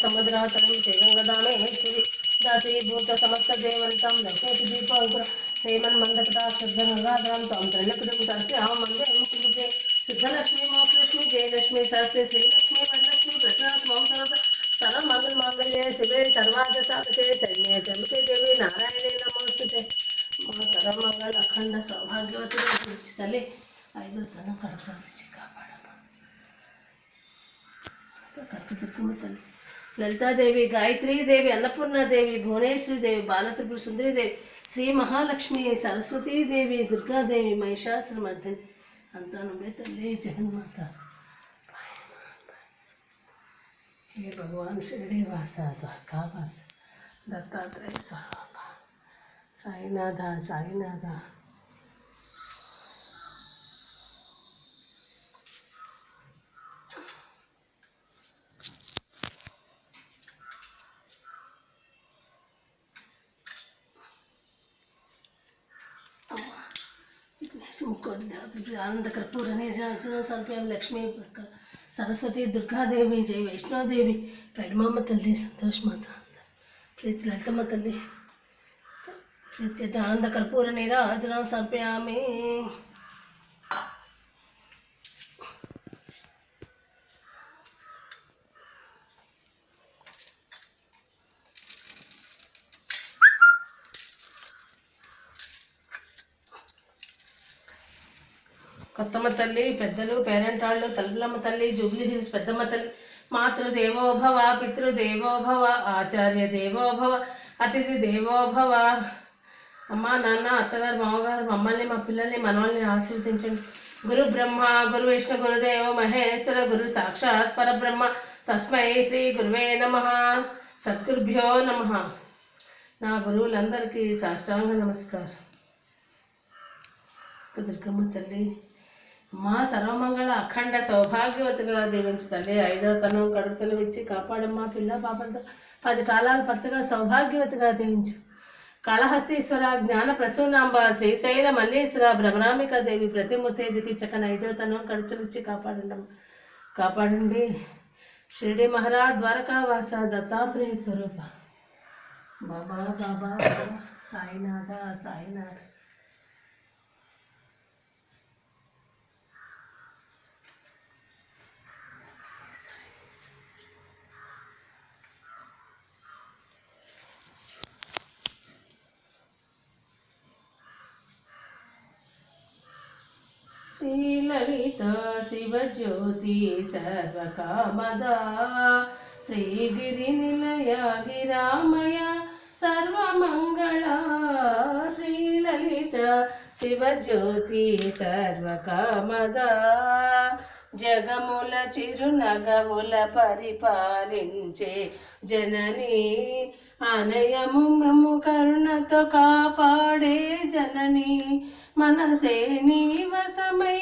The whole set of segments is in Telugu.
సముద్రాతలం శ్రీరంగదామేశ్వరి దాసీభూత సమస్త దేవంతం లక్ష్మీ దీపాంకుర శ్రీమన్మందకటా శుద్ధ గంగాధరం తం త్రైలకుటం తస్యాం వందే ముకుందే శుద్ధలక్ష్మి మోక్షలక్ష్మి జయలక్ష్మి సరస్వతి శ్రీలక్ష్మి వరలక్ష్మి ప్రసన్నస్మం సర్వ సర్వమంగళ మాంగళ్యే శివే సర్వార్థ సాధకే శరణ్యే త్రయంబకే దేవి నారాయణే నమోస్తుతే మా సర్వమంగళ అఖండ సౌభాగ్యవతి గురించి తల్లి ఐదో తన కడుపు కాపాడమ్మా కత్తి తిరుగు తల్లి ಲಲಿತಾದೇವಿ ಗಾಯತ್ರಿ ದೇವಿ ಅನ್ನಪೂರ್ಣ ದೇವಿ ಭುವನೇಶ್ವರಿ ದೇವಿ ಬಾಲತ್ರಿಪುರ ಸುಂದರಿ ದೇವಿ ಶ್ರೀ ಮಹಾಲಕ್ಷ್ಮಿ ಸರಸ್ವತೀ ದೇವಿ ದುರ್ಗಾದೇವಿ ಮಹಿಷಾಸ್ತ್ರ ಮರ್ದಿನಿ ಅಂತ ನಮಗೆ ತಲ್ಲಿ ಜಗನ್ಮಾತ हे भगवान शिरडीवास द्वारकावास दत्तात्रेय साईनाथ साईनाथ ఆనంద ఆనందకర్పూర నీరాజనం సర్పయం లక్ష్మీ సరస్వతి దుర్గాదేవి జై వైష్ణోదేవి పెడమామ తల్లి సంతోషమాత ప్రీతి లలితమ్మ తల్లి. ప్రత్యేక ఆనందకర్పూర నీరాజనం సర్పయామి కొత్తమ్మ తల్లి పెద్దలు పేరెంట్ వాళ్ళు తల్లులమ్మ తల్లి జూబ్లీ హిల్స్ పెద్దమ్మ తల్లి మాతృదేవోభవ పితృదేవోభవ ఆచార్య దేవోభవ అతిథి దేవోభవ. అమ్మ నాన్న అత్తగారు మామగారు మమ్మల్ని మా పిల్లల్ని మనల్ని ఆశీర్వదించండి. గురు బ్రహ్మ గురు విష్ణు గురుదేవ మహేశ్వర గురు సాక్షాత్ పరబ్రహ్మ తస్మై శ్రీ గురువే నమ. సద్గురుభ్యో నమ. నా గురువులందరికీ సాష్టాంగ నమస్కారం. దుర్గమ్మ తల్లి మా సర్వమంగళ అఖండ సౌభాగ్యవతిగా దీవించు తల్లి. ఐదవ తనం కడుపుతలు ఇచ్చి కాపాడమ్మా పిల్ల పాపలతో పది కాలాలు పచ్చగా సౌభాగ్యవతిగా దీవించు. కాళహస్తీశ్వర జ్ఞాన ప్రసూనాంబ శ్రీశైల మల్లీశ్వర భ్రమరామిక దేవి ప్రతి చక్కని ఐదవ తనం కడుపుతలు ఇచ్చి కాపాడండి కాపాడండి. షిరిడి మహారాజ్ ద్వారకా వాస దత్తాత్రేయ స్వరూప. బాబా బాబా సాయినాథ సాయినాథ. లలిత శివజ్యోతి సర్వకామదా. శ్రీగిరి నిలయ గిరామయ సర్వమంగళ. శ్రీలలిత శివజ్యోతి సర్వకామదా. జగముల చిరునగవుల పరిపాలించే జనని అనయము మము కరుణతో కాపాడే జనని. మనసే నీ వసమై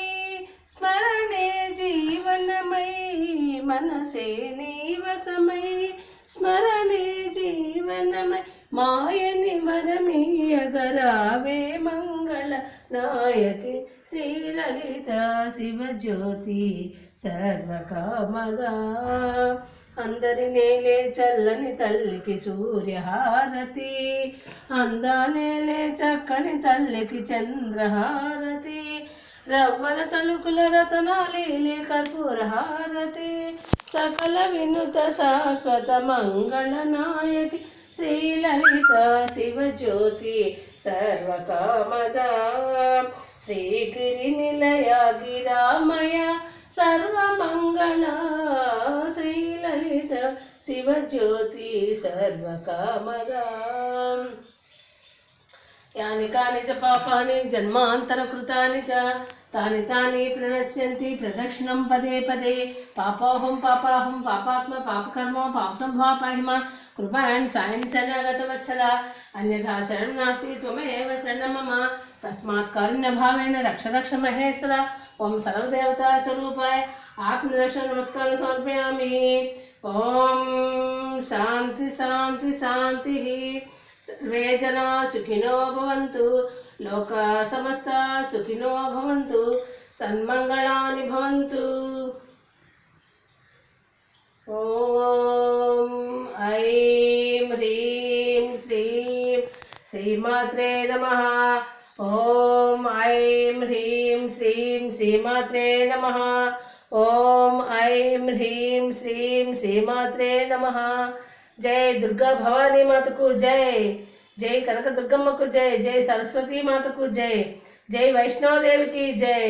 మనసే నీవసమై స్మరణే జీవనమై మాయని వరమీయగరావే మంగళ నాయకి శ్రీలలిత శివజ్యోతి సర్వకామదా అందరి నేలే చల్లని తల్లికి సూర్యహారతి అందానేలే చక్కని తల్లికి చంద్రహారతి రవ్వల తణుకుల రతనాలేలే కర్పూరహారతి సకల వినుత శాశ్వత మంగళ నాయకి శ్రీలలిత శివజ్యోతి సర్వకామద. శ్రీగిరి నిలయ గిరామయ సర్వమంగళ శ్రీలలిత శివజ్యోతి సర్వకామద. యాని కాని చ పాపాని జన్మాంతర కృతాని చ తాని తాని ప్రణశ్యంతి ప్రదక్షిణం పదే పదే. పాపోహం పాపాహం పాపాత్మ పాపకర్మ పాపసంభవ పాహిమ కృపాన్ సాయం శరణాగత వత్సల. అన్యథా శరణం నాసి త్వమేవ శరణం మమ. తస్మాత్ కారుణ్యభావేన రక్ష రక్ష మహేశ్వర. ఓం సర్వదేవతా స్వరూపాయ. ఆత్మరక్షణ నమస్కారం సమర్పయామి. ఓం శాంతి శాంతి శాంతి. సర్వే జనా సుఖినో భవంతు. లోక సమస్త సుఖినో భవంతు. సన్మంగళాని భవంతు. ఓం ఐం హ్రీం శ్రీం శ్రీమాత్రే నమ. ఓం ఐం హ్రీం శ్రీం శ్రీమాత్రే నమ. ఓం ఐం హ్రీం శ్రీం శ్రీమాత్రే నమ. జై దుర్గా భవానీ మాతకు జై జై కనక దుర్గమ్మకు జై జై సరస్వతీ మాతకు జై జై వైష్ణవదేవికి జై